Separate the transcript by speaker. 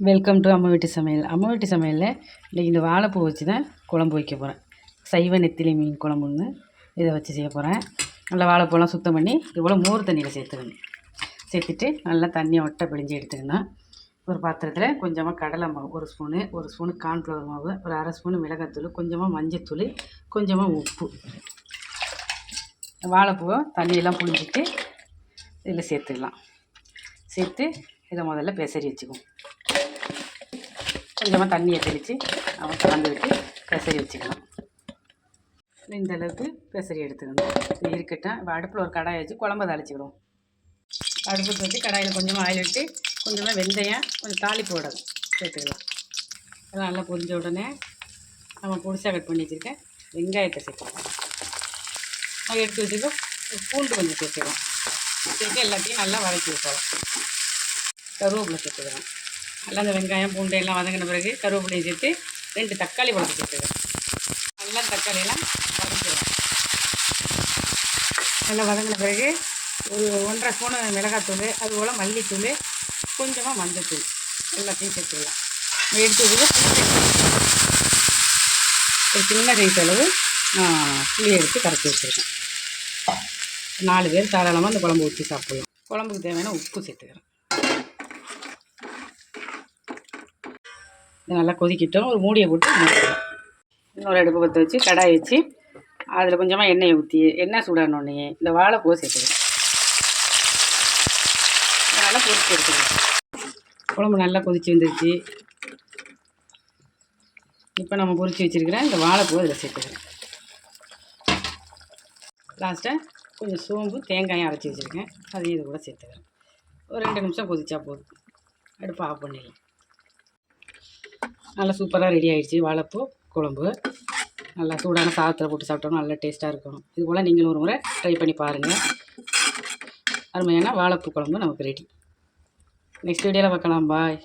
Speaker 1: Welcome to அம்மா வீட்டு சமையல். அம்மா வீட்டு சமையலில் இன்றைக்கி இந்த வாழைப்பூ வச்சு தான் குழம்பு வைக்க போகிறேன் சைவ நெத்திலி மீன் குழம்புன்னு இதை வச்சு செய்ய போகிறேன் நல்லா வாழைப்பூலாம் சுத்தம் பண்ணி இவ்வளோ மோர் தண்ணியில் சேர்த்துக்கணும் சேர்த்துட்டு நல்லா தண்ணியை ஒட்டை பிழிஞ்சு எடுத்துக்கணும். ஒரு பாத்திரத்தில் கொஞ்சமாக கடலை மாவு ஒரு ஸ்பூனு ஒரு ஸ்பூனு கார்ன்ஃப்ளவர் மாவு ஒரு அரை ஸ்பூனு மிளகாத்தூள் கொஞ்சமாக மஞ்சத்தூள் கொஞ்சமாக உப்பு. வாழைப்பூவை தண்ணியெல்லாம் புழிஞ்சிட்டு இதில் சேர்த்துக்கலாம். சேர்த்து இதை முதல்ல பெசரி வச்சுக்குவோம். கொஞ்சமாக தண்ணியை தெளித்து அவன் கலந்து விட்டு பெசரி வச்சுக்கலாம். இந்த அளவுக்கு பெசரி எடுத்துக்கணும். இது இருக்கட்டும். இப்போ அடுப்பில் ஒரு கடாயை வச்சு குழம்பு தாளிச்சிக்கிடுவோம் அடுப்பு வச்சு கடாயில் கொஞ்சமாக ஆயில் விட்டு கொஞ்சமாக வெந்தயம் கொஞ்சம் தாளிப்பு விடணும். சேர்த்துக்கலாம். அதெல்லாம் நல்லா பொரிஞ்ச உடனே நம்ம பொடிசாக கட் பண்ணி வச்சுருக்கேன் வெங்காயத்தை சேர்த்துக்கலாம். அதை எடுத்து வச்சுக்கோ பூண்டு கொஞ்சம் சேர்த்துக்கலாம். சேர்த்து எல்லாத்தையும் நல்லா வதக்கி விட்டுறோம் கருவேப்பிலை சேர்த்துக்கிறோம் நல்லா அந்த வெங்காயம் பூண்டை எல்லாம் வதங்கின பிறகு கருவேப்பிலையும் சேர்த்து ரெண்டு தக்காளி பழத்தை சேர்த்துக்கிறோம் நல்லா தக்காளியெல்லாம் வதக்கிடுவோம் நல்லா வதங்கின பிறகு ஒரு ஒன்றரை ஸ்பூனு மிளகாத்தூள் அதுபோல் மல்லித்தூள் கொஞ்சமாக மஞ்சத்தூள் எல்லாத்தையும் சேர்த்துக்கலாம். எடுத்து ஒரு சின்ன சைஸ் அளவு நான் புளியை எடுத்து கரைச்சி வச்சுருக்கேன். நாலு பேர் தாராளமாக அந்த குழம்பு ஊற்றி சாப்பிட்லாம். குழம்புக்கு தேவையான உப்பு சேர்த்துக்கிறேன் இது நல்லா கொதிக்கட்டும். ஒரு மூடியை போட்டு இன்னொரு அடுப்பு பற்ற வச்சு கடாய் வச்சு அதில் கொஞ்சமாக எண்ணெயை ஊற்றி எண்ணெய் சூடானோடனே இந்த வாழைப்பூ சேர்த்துக்கிறேன் நல்லா பொரிச்சு எடுத்துக்கலாம். குழம்பு நல்லா கொதிச்சு வந்துருச்சு. இப்போ நம்ம பொறிச்சு வச்சுருக்கிற இந்த வாழைப்பூ இதில் சேர்த்துக்கிறேன் லாஸ்ட்டாக கொஞ்சம் சோம்பு தேங்காயும் அரைச்சி வச்சுருக்கேன். அதையும் இது கூட சேர்த்துக்கிறேன் ஒரு ரெண்டு நிமிஷம் கொதிச்சா போதும். அடுப்பு ஆஃப் பண்ணிடலாம். நல்லா சூப்பராக ரெடி ஆகிடுச்சி வாழைப்பூ குழம்பு. நல்லா சூடான சாதத்தில் போட்டு சாப்பிட்டோம்னா நல்லா டேஸ்ட்டாக இருக்கும். இது போல் நீங்களும் ஒரு முறை ட்ரை பண்ணி பாருங்கள் அருமையான வாழைப்பூ குழம்பு நமக்கு ரெடி நெக்ஸ்ட் வீடியோவில் பார்க்கலாம். பாய்